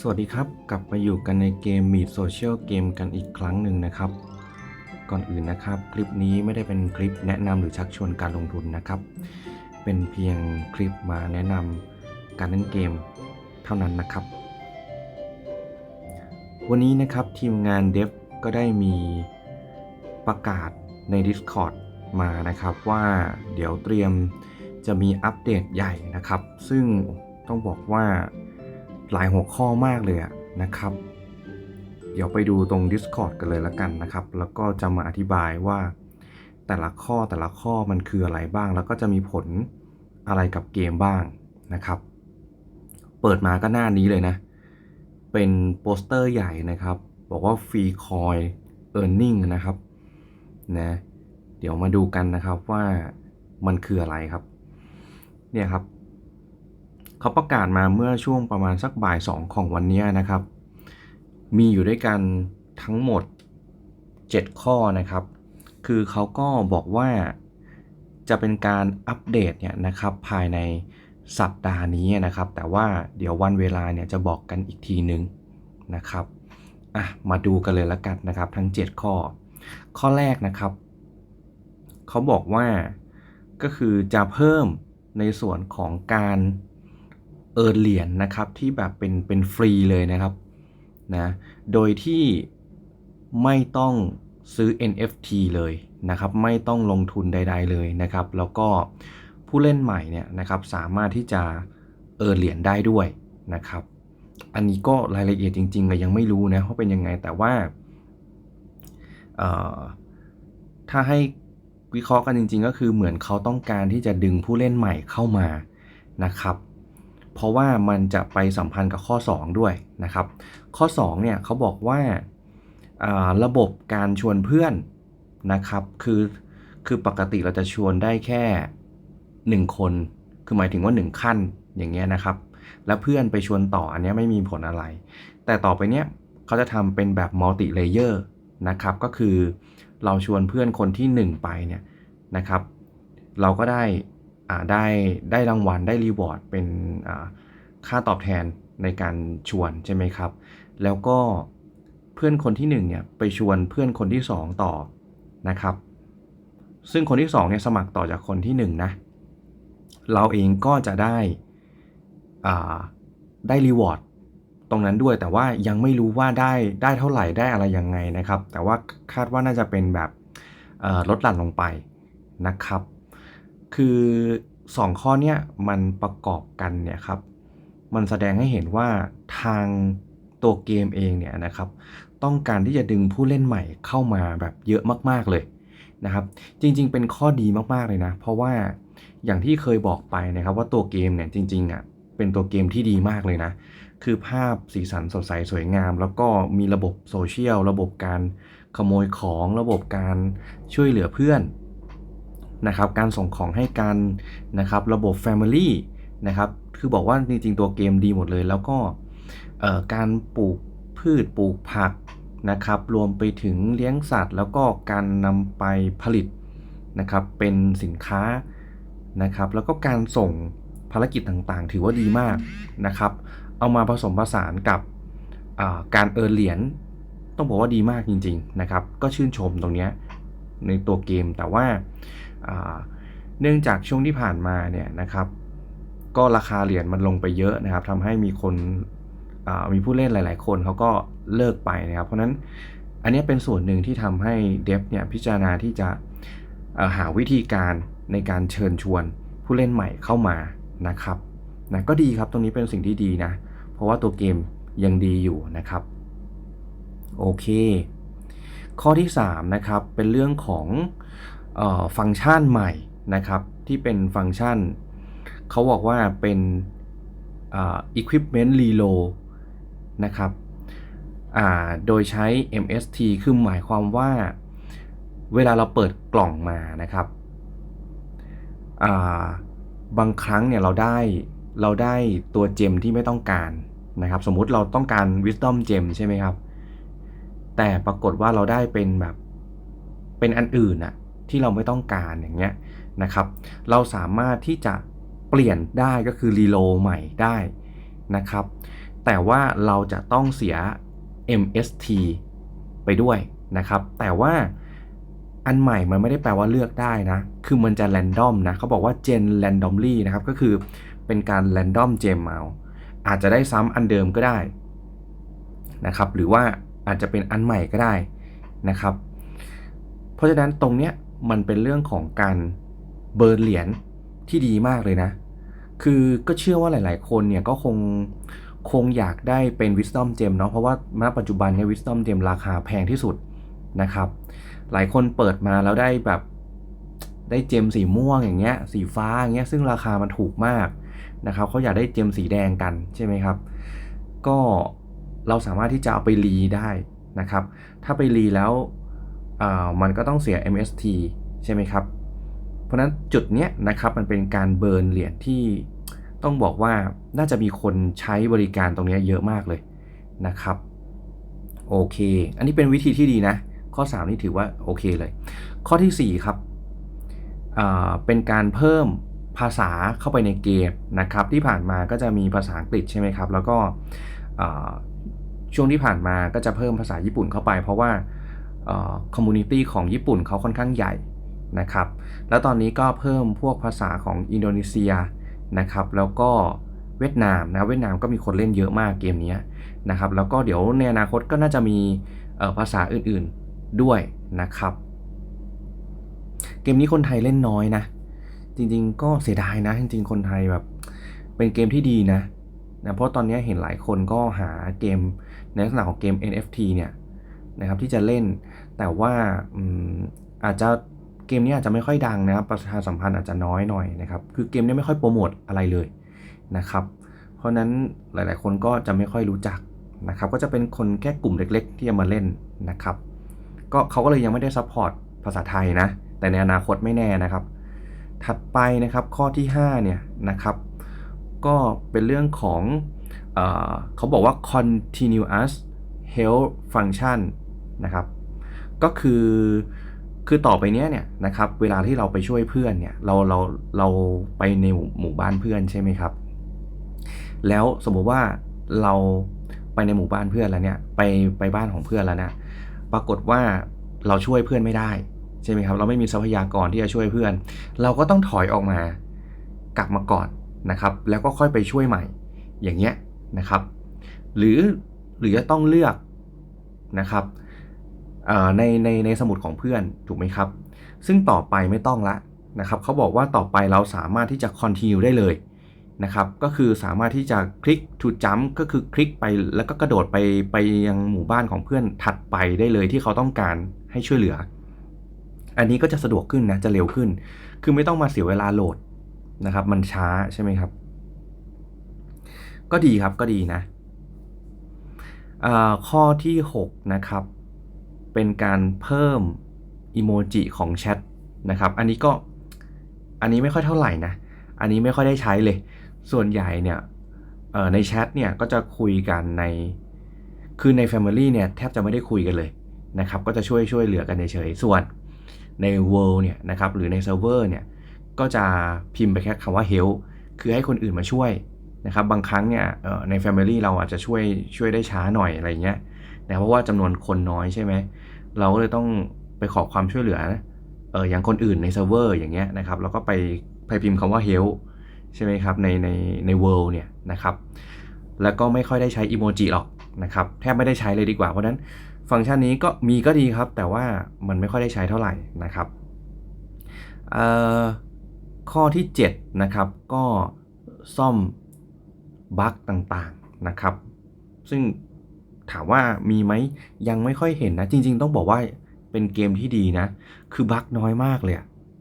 สวัสดีครับ กลับมาอยู่กันในเกม Meet Social Game กันอีกครั้งหนึ่งนะครับ ก่อนอื่นนะครับ คลิปนี้ไม่ได้เป็นคลิปแนะนำหรือชักชวนการลงทุนนะครับ เป็นเพียงคลิปมาแนะนำการเล่นเกมเท่านั้นนะครับ วันนี้นะครับทีมงานเดฟก็ได้มีประกาศใน Discord มานะครับว่าเดี๋ยวเตรียมจะมีอัปเดตใหญ่นะครับ ซึ่งต้องบอกว่า หลายหัวข้อมากเลยอะนะครับ เดี๋ยวไปดูตรง Discord กันเลยละกันนะครับ แล้วก็จะมาอธิบายว่า แต่ละข้อแต่ละข้อมันคืออะไรบ้าง แล้วก็จะมีผลอะไรกับเกมบ้างนะครับ เปิดมาก็หน้านี้เลยนะ เป็นโปสเตอร์ใหญ่นะครับ บอกว่าฟรีคอยเออร์เน็งนะครับนะเดี๋ยวมาดูกันนะครับว่ามันคืออะไรครับ เนี่ยครับ เขาประกาศมาเมื่อช่วงประมาณสักบ่าย2ของวันนี้นะครับ มีอยู่ด้วยกันทั้งหมด 7 ข้อนะครับ คือเขาก็บอกว่าจะเป็นการอัปเดตเนี่ยนะครับภายในสัปดาห์นี้นะครับ แต่ว่าเดี๋ยววันเวลาเนี่ยจะบอกกันอีกทีนึงนะครับอะมาดูกันเลยละกันนะครับ ทั้ง 7 ข้อ ข้อแรกนะครับ เขาบอกว่าก็คือจะเพิ่มในส่วนของการ เอิร์นเหรียญนะครับที่แบบเป็นเป็นฟรีเลยนะครับนะโดยที่ไม่ต้องซื้อ NFT เลยนะครับไม่ต้องลงทุนใด ๆเลยนะครับ แล้วก็ผู้เล่นใหม่เนี่ยนะครับสามารถที่จะเอิร์นเหรียญได้ด้วยนะครับ อันนี้ก็รายละเอียดจริงๆก็ยังไม่รู้นะว่าเป็นยังไงแต่ว่าถ้าให้วิเคราะห์กันจริง ๆ ก็คือเหมือนเขาต้องการที่จะดึงผู้เล่นใหม่เข้ามานะครับ เพราะว่ามันจะไปสัมพันธ์กับข้อ 2 ด้วยนะครับ ข้อ2เนี่ยเขาบอกว่าระบบการชวนเพื่อนนะครับคือคือปกติเราจะชวนได้แค่ 1 คน คือหมายถึงว่า 1 ขั้นอย่างเงี้ยนะครับ แล้วเพื่อนไปชวนต่ออันนี้ไม่มีผลอะไร แต่ต่อไปเนี้ยเขาจะทำเป็นแบบมัลติเลเยอร์นะครับก็คือเราชวนเพื่อนคนที่ 1 ไปเนี่ยนะครับ เราก็ได้ ได้ได้รางวัลได้รีวอร์ดเป็นค่าตอบแทนในการชวนใช่ไหมครับ แล้วก็เพื่อนคนที่1เนี่ยไปชวนเพื่อนคนที่ 2 ต่อนะครับ ซึ่งคนที่2เนี่ยสมัครต่อจากคนที่ 1 นะ เราเองก็จะได้ได้รีวอร์ดตรงนั้นด้วยแต่ว่ายังไม่รู้ว่าได้ได้เท่าไหร่ได้อะไรยังไงนะครับ แต่ว่าคาดว่าน่าจะเป็นแบบลดหลั่นลงไปนะครับ คือ 2 ข้อเนี้ยมันประกอบกันเนี่ยครับ มันแสดงให้เห็นว่าทางตัวเกมเองเนี่ยนะครับ ต้องการที่จะดึงผู้เล่นใหม่เข้ามาแบบเยอะมากๆเลยนะครับ จริงๆ เป็นข้อดีมากๆเลยนะ เพราะว่าอย่างที่เคยบอกไปนะครับว่าตัวเกมเนี่ยจริงๆอะเป็นตัวเกมที่ดีมากเลยนะ คือภาพสีสันสดใสสวยงาม แล้วก็มีระบบโซเชียล ระบบการขโมยของ ระบบการช่วยเหลือเพื่อน นะครับการส่งของให้กันนะครับระบบ Family นะครับคือบอกว่าจริงๆตัวเกมดีหมดเลย แล้วก็การปลูกพืชปลูกผักนะครับรวมไปถึงเลี้ยงสัตว์ แล้วก็การนำไปผลิตนะครับเป็นสินค้านะครับแล้วก็การส่งภารกิจต่างๆ ถือว่าดีมากนะครับเอามาผสมผสานกับการเอินเหรียญต้องบอกว่าดีมากจริง ๆนะครับ ก็ชื่นชมตรงนี้ ในตัวเกม แต่ว่าเนื่องจากช่วงที่ผ่านมาเนี่ยนะครับ ก็ราคาเหรียญมันลงไปเยอะนะครับทำให้มีคนมีผู้เล่นหลาย ๆ คนเขาก็เลิกไปนะครับ เพราะนั้นอันนี้เป็นส่วนหนึ่งที่ทำให้เดฟเนี่ยพิจารณาที่จะหาวิธีการในการเชิญชวนผู้เล่นใหม่เข้ามานะครับนะก็ดีครับตรงนี้เป็นสิ่งที่ดีนะ เพราะว่าตัวเกมยังดีอยู่นะครับ โอเค ข้อที่3นะครับเป็นเรื่องของฟังก์ชันใหม่นะครับ ที่เป็นฟังก์ชัน เขาบอกว่าเป็น equipment reload นะครับโดยใช้ MST คือหมายความว่าเวลาเราเปิดกล่องมานะครับ บางครั้งเนี่ยเราได้เราได้ตัวเจมที่ไม่ต้องการนะครับ สมมุติเราต้องการ Wisdom Gem ใช่ไหมครับ แต่ปรากฏว่าเราได้เป็นแบบเป็นอันอื่นอะที่เราไม่ต้องการอย่างเงี้ยนะครับ เราสามารถที่จะเปลี่ยนได้ก็คือรีโลใหม่ได้นะครับ แต่ว่าเราจะต้องเสีย MST ไปด้วยนะครับ แต่ว่าอันใหม่มันไม่ได้แปลว่าเลือกได้นะ คือมันจะ random นะ เขาบอกว่า gen randomly นะครับ ก็คือเป็นการ random gem เอาอาจจะได้ซ้ำอันเดิมก็ได้นะครับ หรือว่า อาจจะเป็นอันใหม่ก็ได้นะครับ เพราะฉะนั้นตรงเนี้ยมันเป็นเรื่องของการเบิร์นเหรียญที่ดีมากเลยนะ คือก็เชื่อว่าหลาย ๆ คนเนี่ยก็คงคงอยากได้เป็น Wisdom Gem เนาะเพราะว่าณปัจจุบันเนี่ย Wisdom Gem ราคาแพงที่สุดนะครับ หลายคนเปิดมาแล้วได้แบบได้เจมสีม่วงอย่างเงี้ยสีฟ้าอย่างเงี้ยซึ่งราคามันถูกมากนะครับเขาอยากได้เจมสีแดงกันใช่ไหมครับ ก็ เราสามารถที่จะเอาไปรีได้นะครับ ถ้าไปรีแล้วมันก็ต้องเสีย MST ใช่ไหมครับ เพราะนั้นจุดเนี้ยนะครับมันเป็นการเบิร์นเหรียญที่ต้องบอกว่าน่าจะมีคนใช้บริการตรงนี้เยอะมากเลยนะครับ โอเค อันนี้เป็นวิธีที่ดีนะ ข้อ 3 นี่ถือว่าโอเคเลย ข้อที่ 4 ครับเป็นการเพิ่มภาษาเข้าไปในเกมนะครับ ที่ผ่านมาก็จะมีภาษาอังกฤษใช่ไหมครับ แล้วก็ ช่วงที่ผ่านมาก็จะเพิ่มภาษาญี่ปุ่นเข้าไป เพราะว่าคอมมูนิตี้ของญี่ปุ่นเขาค่อนข้างใหญ่นะครับ แล้วตอนนี้ก็เพิ่มพวกภาษาของอินโดนีเซียนะครับ แล้วก็เวียดนามนะ เวียดนามก็มีคนเล่นเยอะมากเกมนี้นะครับ แล้วก็เดี๋ยวในอนาคตก็น่าจะมีภาษาอื่นๆด้วยนะครับ เกมนี้คนไทยเล่นน้อยนะ จริงๆ ก็เสียดายนะ จริงๆ คนไทยแบบเป็นเกมที่ดีนะ นะเพราะตอนนี้เห็นหลายคนก็หาเกมในลักษณะของเกม NFT เนี่ยนะครับที่จะเล่นแต่ว่าอาจจะเกมนี้อาจจะไม่ค่อยดังนะครับประชาสัมพันธ์อาจจะน้อยหน่อยนะครับคือเกมนี้ไม่ค่อยโปรโมทอะไรเลยนะครับเพราะนั้นหลายๆ คนก็จะไม่ค่อยรู้จักนะครับก็จะเป็นคนแค่กลุ่มเล็ก ๆ ที่จะมาเล่นนะครับก็เขาก็เลยยังไม่ได้ซัพพอร์ตภาษาไทยนะแต่ในอนาคตไม่แน่นะครับ ถัดไปนะครับข้อที่5เนี่ยนะครับ ก็เป็นเรื่องของเอเขาบอกว่า continuous health function นะครับ ก็คือคือต่อไปเนี้ยเนี่ยนะครับเวลาที่เราไปช่วยเพื่อนเนี่ยเราเราเราไปในหมู่บ้านเพื่อนใช่ไหมครับ แล้วสมมุติว่าเราไปในหมู่บ้านเพื่อนแล้วเนี่ยไปไปบ้านของเพื่อนแล้วนะปรากฏว่าเราช่วยเพื่อนไม่ได้ใช่ไหมครับ เราไม่มีทรัพยากรที่จะช่วยเพื่อน เราก็ต้องถอยออกมากลับมาก่อน นะครับแล้วก็ค่อยไปช่วยใหม่ อย่างเงี้ยนะครับ หรือหรือจะต้องเลือกนะครับในในในสมุดของเพื่อนถูกไหมครับ ซึ่งต่อไปไม่ต้องละนะครับเขาบอกว่าต่อไปเราสามารถที่จะ continue ได้เลยนะครับ ก็คือสามารถที่จะคลิก to jump ก็คือคลิกไปแล้วก็กระโดดไปไปยังหมู่บ้านของเพื่อนถัดไปได้เลยที่เขาต้องการให้ช่วยเหลือ อันนี้ก็จะสะดวกขึ้นนะจะเร็วขึ้น คือไม่ต้องมาเสียเวลาโหลด นะครับ มันช้าใช่ไหมครับ ก็ดีครับก็ดีนะข้อที่ 6 นะครับ เป็นการเพิ่มอีโมจิของแชทนะครับ อันนี้ก็อันนี้ไม่ค่อยเท่าไหร่นะ อันนี้ไม่ค่อยได้ใช้เลย ส่วนใหญ่เนี่ยในแชทเนี่ยก็จะคุยกันในคือใน Family เนี่ยแทบจะไม่ได้คุยกันเลยนะครับ ก็จะช่วยช่วยเหลือกันเฉยๆส่วนใน World เนี่ยนะครับหรือในเซิร์ฟเวอร์เนี่ย ก็จะพิมพ์ไปแค่คำว่า help คือให้คนอื่นมาช่วยนะครับ บางครั้งเนี่ยใน Family เราอาจจะช่วยช่วยได้ช้าหน่อยอะไรเงี้ยนะเพราะว่าจำนวนคนน้อยใช่ไหม เราก็เลยต้องไปขอความช่วยเหลือเอออย่างคนอื่นในเซิร์ฟเวอร์อย่างเงี้ยนะครับแล้วก็ไปไปพิมพ์คำว่า help ใช่ไหมครับในในใน world เนี่ยนะครับแล้วก็ไม่ค่อยได้ใช้อีโมจิหรอกนะครับแทบไม่ได้ใช้เลยดีกว่า เพราะนั้นฟังก์ชันนี้ก็มีก็ดีครับ แต่ว่ามันไม่ค่อยได้ใช้เท่าไหร่นะครับเอ่อ ข้อที่7นะครับก็ซ่อมบั๊กต่างๆนะครับ ซึ่งถามว่ามีไหมยังไม่ค่อยเห็นนะ จริง ๆ ต้องบอกว่าเป็นเกมที่ดีนะ คือบั๊กน้อยมากเลย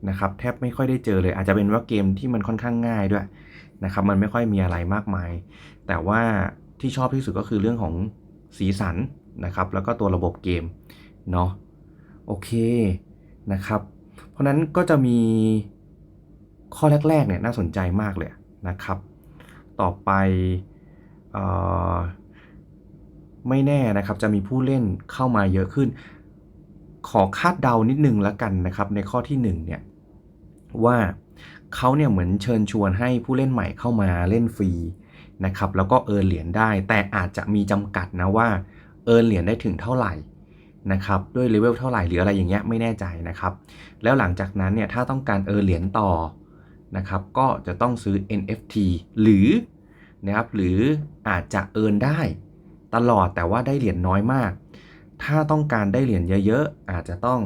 นะครับ แทบไม่ค่อยได้เจอเลย อาจจะเป็นว่าเกมที่มันค่อนข้างง่ายด้วยนะครับ มันไม่ค่อยมีอะไรมากมาย แต่ว่าที่ชอบที่สุดก็คือเรื่องของสีสันนะครับ แล้วก็ตัวระบบเกมเนาะโอเคนะครับ เพราะนั้นก็จะมี ข้อแรกๆเนี่ยน่าสนใจมากเลยนะครับ ต่อไปไม่แน่นะครับจะมีผู้เล่นเข้ามาเยอะขึ้น ขอคาดเดานิดนึงล้วกันนะครับ ในข้อที่1เนี่ยว่าเขาเนี่ยเหมือนเชิญชวนให้ผู้เล่นใหม่เข้ามาเล่นฟรีนะครับ แล้วก็เอิร์เหรียญได้ แต่อาจจะมีจำกัดนะว่าเอิร์เหรียญได้ถึงเท่าไหร่นะครับด้วยเลเวลเท่าไหร่หรืออะไรอย่างเงี้ยไม่แน่ใจนะครับ แล้วหลังจากนั้นเนี่ยถ้าต้องการเอิร์นเหรียญต่อ นะครับก็จะต้องซื้อ NFT หรือนะครับหรืออาจจะเอินได้ตลอดแต่ว่าได้เหรียญน้อยมาก ถ้าต้องการได้เหรียญเยอะๆ อาจจะต้อง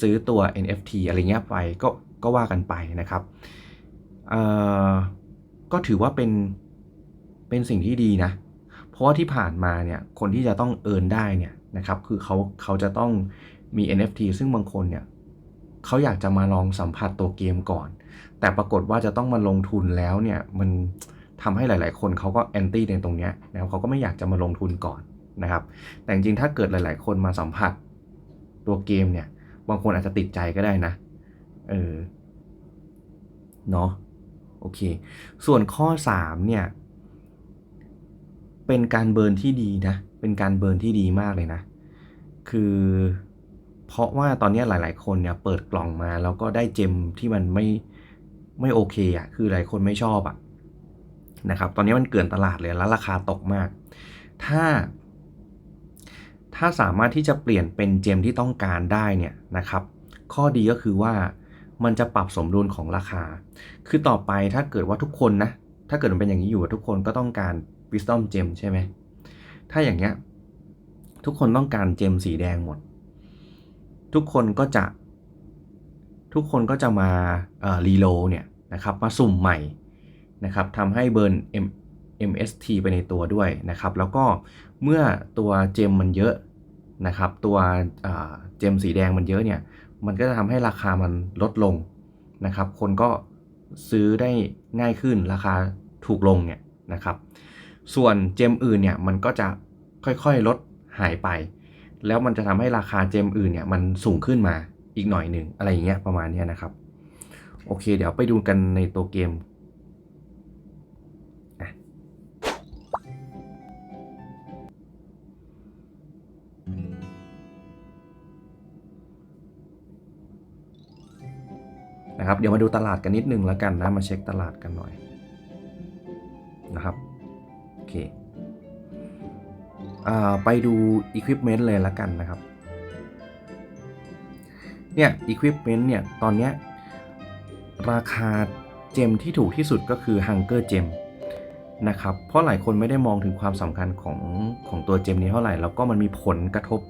ซื้อตัว NFT อะไรเงี้ยไปก็ก็ว่ากันไปนะครับเอ่อก็ถือว่าเป็นเป็นสิ่งที่ดีนะ เพราะว่าที่ผ่านมาเนี่ยคนที่จะต้องเอินได้เนี่ยนะครับคือเขาเขาจะต้องมี NFT ซึ่งบางคนเนี่ย เขาอยากจะมาลองสัมผัสตัวเกมก่อน แต่ปรากฏว่าจะต้องมาลงทุนแล้วเนี่ยมันทำให้หลาย ๆ คนเขาก็แอนตี้ในตรงเนี้ยนะครับเขาก็ไม่อยากจะมาลงทุนก่อนนะครับ แต่จริงๆถ้าเกิดหลาย ๆ คนมาสัมผัสตัวเกมเนี่ยบางคนอาจจะติดใจก็ได้นะเออเนาะโอเค ส่วนข้อ 3 เนี่ย เป็นการเบิร์นที่ดีนะ เป็นการเบิร์นที่ดีมากเลยนะ คือ เพราะว่าตอนนี้หลาย ๆ คนเนี่ยเปิดกล่องมาแล้วก็ได้เจมที่มันไม่ไม่โอเคอะ่ะคือหลายคนไม่ชอบอะ่ะนะครับ ตอนนี้มันเกินตลาดเลยแล้วราคาตกมาก ถ้า ถ้าสามารถที่จะเปลี่ยนเป็นเจมที่ต้องการได้เนี่ยนะครับ ข้อดีก็คือว่ามันจะปรับสมดุลของราคา คือต่อไปถ้าเกิดว่าทุกคนนะ ถ้าเกิดมันเป็นอย่างนี้อยู่ทุกคนก็ต้องการ Wisdom Gem ใช่ไหม ถ้าอย่างเงี้ยทุกคนต้องการเจมสีแดงหมด ทุกคนก็จะทุกคนก็จะมารีโลเนี่ยนะครับมาสุ่มใหม่นะครับทำให้เบิร์น M MST ไปในตัวด้วยนะครับ แล้วก็เมื่อตัวเจมมันเยอะนะครับ ตัวเจมสีแดงมันเยอะเนี่ย มันก็จะทำให้ราคามันลดลงนะครับ คนก็ซื้อได้ง่ายขึ้นราคาถูกลงเนี่ยนะครับ ส่วนเจมอื่นเนี่ยมันก็จะค่อยๆลดหายไป แล้วมันจะทำให้ราคาเจมอื่นเนี่ยมันสูงขึ้นมาอีกหน่อยหนึ่งอะไรอย่างเงี้ยประมาณนี้นะครับ โอเค เดี๋ยวไปดูกันในตัวเกมนะครับเดี๋ยวมาดูตลาดกันนิดนึงแล้วกันนะ มาเช็คตลาดกันหน่อยนะครับ โอเค ไปดู Equipment เลยล้วกันนะครับ เนี่ย Equipment เนี่ย ตอนเนี้ยราคาเจมที่ถูกที่สุดก็คือ Hunger Gem นะครับ เพราะหลายคนไม่ได้มองถึงความสำคัญของของตัวเจมนี้เท่าไหร่ แล้วก็มันมีผลกระทบ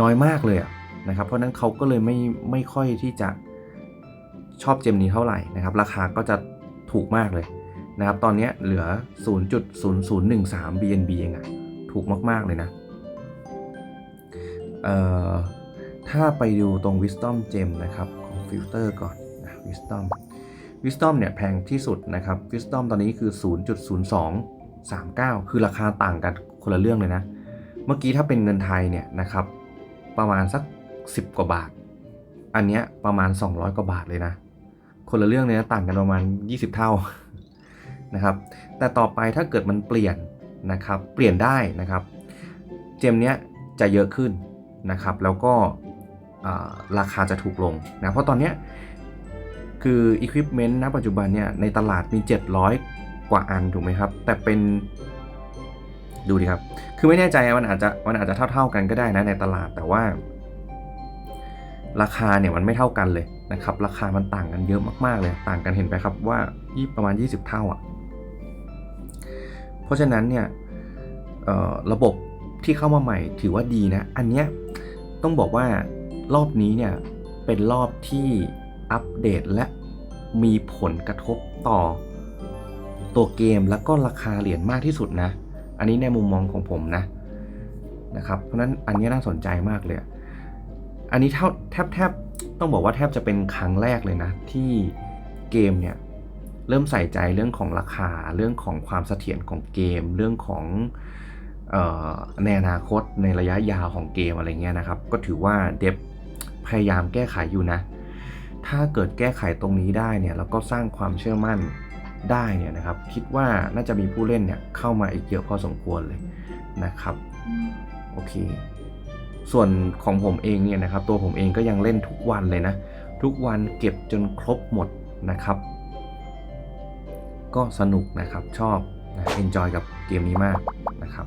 น้อยมากเลยนะครับ เพราะนั้นเขาก็เลยไม่ไม่ค่อยที่จะชอบเจมนี้เท่าไหร่นะครับ ราคาก็จะถูกมากเลยนะครับ ตอนนี้เหลือ 0.0013 BNB เองอะ ถูกมากๆเลยนะ เอ่อ ถ้าไปดูตรง Wisdom Gem นะครับ ของฟิลเตอร์ก่อนนะ Wisdom Wisdom เนี่ยแพงที่สุดนะครับ Wisdom ตอนนี้คือ 0.0239 คือราคาต่างกันคนละเรื่องเลยนะ เมื่อกี้ถ้าเป็นเงินไทยเนี่ยนะครับ ประมาณสัก 10 กว่าบาท อันเนี้ยประมาณ 200 กว่าบาทเลยนะ คนละเรื่องเลยนะต่างกันประมาณ 20 เท่านะครับ แต่ต่อไปถ้าเกิดมันเปลี่ยน นะครับ เปลี่ยนได้นะครับ เจมเนี้ยจะเยอะขึ้นนะครับ แล้วก็ราคาจะถูกลงนะ เพราะตอนเนี้ยคือ Equipment ณปัจจุบันเนี่ยในตลาดมี 700 กว่าอันถูกไหมครับ แต่เป็นดูดิครับ คือไม่แน่ใจมันอาจจะมันอาจจะเท่า ๆกันก็ได้นะในตลาดแต่ว่า ราคาเนี่ยมันไม่เท่ากันเลยนะครับ ราคามันต่างกันเยอะมากๆเลย ต่างกันเห็นไปครับว่าประมาณ 20 เท่าอะ เพราะฉะนั้นเนี่ยระบบที่เข้ามาใหม่ถือว่าดีนะ อันเนี้ยต้องบอกว่ารอบนี้เนี่ยเป็นรอบที่อัปเดตและมีผลกระทบต่อตัวเกมแล้วก็ราคาเหรียญมากที่สุดนะ อันนี้ในมุมมองของผมนะนะครับ เพราะนั้นอันนี้น่าสนใจมากเลย อันนี้เท่าแทบแทบต้องบอกว่าแทบจะเป็นครั้งแรกเลยนะ ที่เกมเนี่ย เริ่มใส่ใจเรื่องของราคาเรื่องของความเสถียรของเกม เรื่องของในอนาคตในระยะยาวของเกมอะไรเงี้ยนะครับ ก็ถือว่าเดฟพยายามแก้ไขอยู่นะ ถ้าเกิดแก้ไขตรงนี้ได้เนี่ยแล้วก็สร้างความเชื่อมั่นได้เนี่ยนะครับ คิดว่าน่าจะมีผู้เล่นเนี่ยเข้ามาอีกเยอะพอสมควรเลยนะครับโอเค ส่วนของผมเองเนี่ยนะครับ ตัวผมเองก็ยังเล่นทุกวันเลยนะ ทุกวันเก็บจนครบหมดนะครับ ก็สนุกนะครับชอบนะเอนจอยกับเกมนี้มากนะครับ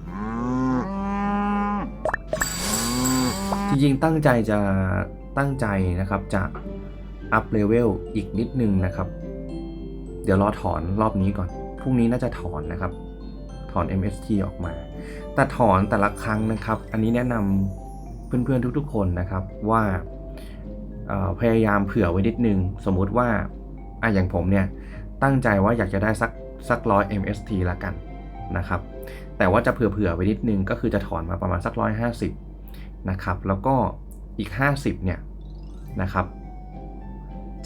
จริงๆตั้งใจจะตั้งใจนะครับจะอัพเลเวลอีกนิดนึงนะครับ เดี๋ยวรอถอนรอบนี้ก่อน พรุ่งนี้น่าจะถอนนะครับ ถอน MST ออกมา แต่ถอนแต่ละครั้งนะครับ อันนี้แนะนำเพื่อนๆทุกๆคนนะครับว่าพยายามเผื่อไว้นิดนึง สมมุติว่าอะอย่างผมเนี่ย ตั้งใจว่าอยากจะได้สักสักร้อย MST ละกันนะครับ แต่ว่าจะเผื่อๆไว้นิดนึงก็คือจะถอนมาประมาณสักร้อยห้าสิบนะครับ แล้วก็อีก 50เนี่ยนะครับ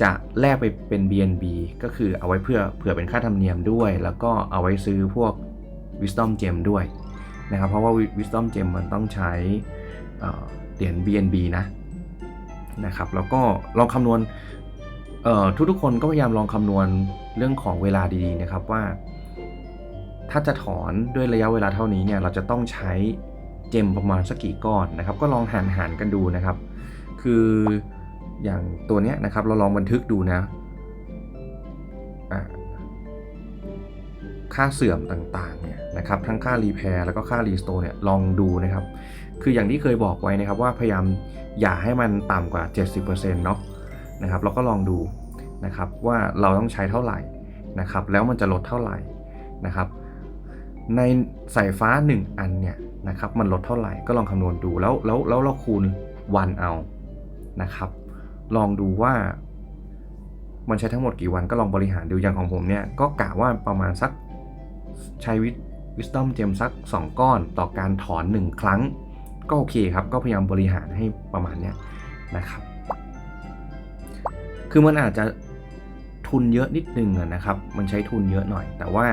จะแลกไปเป็น BNB ก็คือเอาไว้เพื่อเผื่อเป็นค่าธรรมเนียมด้วย แล้วก็เอาไว้ซื้อพวก Wisdom Gem ด้วยนะครับ เพราะว่า Wisdom Gem มันต้องใช้เอ่อเหรียญ BNB นะนะครับ แล้วก็ลองคำนวณเอ่อทุกๆคนก็พยายามลองคำนวณ เรื่องของเวลาดีๆนะครับว่า ถ้าจะถอนด้วยระยะเวลาเท่านี้เนี่ยเราจะต้องใช้เจมประมาณสักกี่ก้อนนะครับ ก็ลองหารหารกันดูนะครับ คืออย่างตัวเนี้ยนะครับเราลองบันทึกดูนะอะค่าเสื่อมต่างๆเนี่ยนะครับทั้งค่ารีแพร์แล้วก็ค่ารีสโตร์เนี่ยลองดูนะครับ คืออย่างที่เคยบอกไว้นะครับว่าพยายามอย่าให้มันต่ำกว่า 70%เนาะนะครับเราก็ลองดู นะครับว่าเราต้องใช้เท่าไหร่นะครับแล้วมันจะลดเท่าไหร่นะครับในสายฟ้า 1 อันเนี่ยนะครับมันลดเท่าไหร่ก็ลองคำนวณดูแล้วแล้วแล้วเราคูณวันเอานะครับลองดูว่า มันใช้ทั้งหมดกี่วันก็ลองบริหารดูอย่างของผมเนี่ยก็กะว่าประมาณสักใช้วิวิสตอมเจมสัก 2 ก้อนต่อการถอน 1 ครั้ง ก็โอเคครับ ก็พยายามบริหารให้ประมาณเนี้ยนะครับ คือมันอาจจะ ทุนเยอะนิดนึงนะครับ มันใช้ทุนเยอะหน่อย แต่ว่า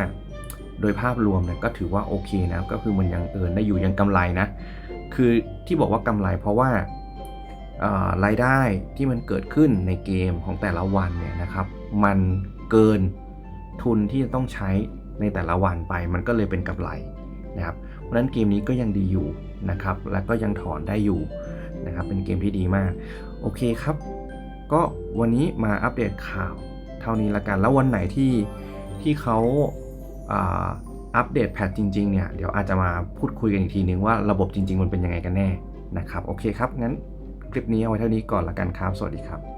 โดยภาพรวมเนี่ยก็ถือว่าโอเคนะ ก็คือมันยังเอินได้อยู่ยังกำไรนะ คือที่บอกว่ากำไรเพราะว่ารายได้ที่มันเกิดขึ้นในเกมของแต่ละวันเนี่ยนะครับ มันเกินทุนที่จะต้องใช้ในแต่ละวันไป มันก็เลยเป็นกำไรนะครับ เพราะฉะนั้นเกมนี้ก็ยังดีอยู่นะครับ และก็ยังถอนได้อยู่นะครับ เป็นเกมที่ดีมาก โอเคครับ ก็วันนี้มาอัปเดตข่าว ท่านี้ละกัน แล้ววันไหนที่ที่เขาอัปเดตแพทจริงๆเนี่ยเดี๋ยวอาจจะมาพูดคุยกันอีกทีนึงว่าระบบจริง ๆ มันเป็นยังไงกันแน่นะครับ โอเคครับ งั้นคลิปนี้เอาไว้เท่านี้ก่อนละกันครับ สวัสดีครับ